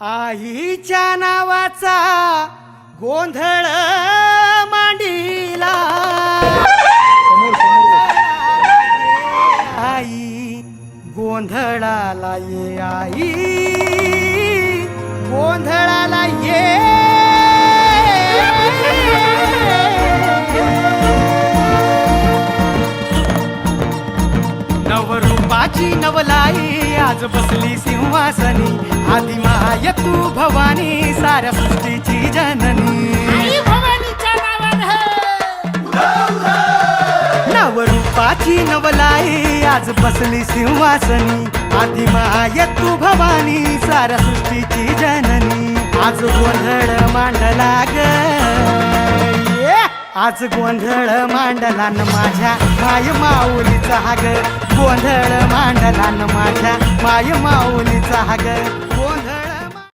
आईच्या नावाचा गोंधळ मांडीला. आई गोंधळाला ये आई गोंधळाला ये. नवरूपाची नवलाई आज बसली सिंहासनी. आधी भवानी साऱ्या सृष्टीची जननी. भवानीच्या नावानं. नवरूपाची नवलाई आज बसली सिंहासनी. आधी माय तू भवानी साऱ्या सृष्टीची जननी. आज गोंधळ मांडला ग! आज गोंधळ मांडला न माझ्या. माय माऊलीचा हाग. गोंधळ मांडला न माझ्या. माय माऊलीचा हाग.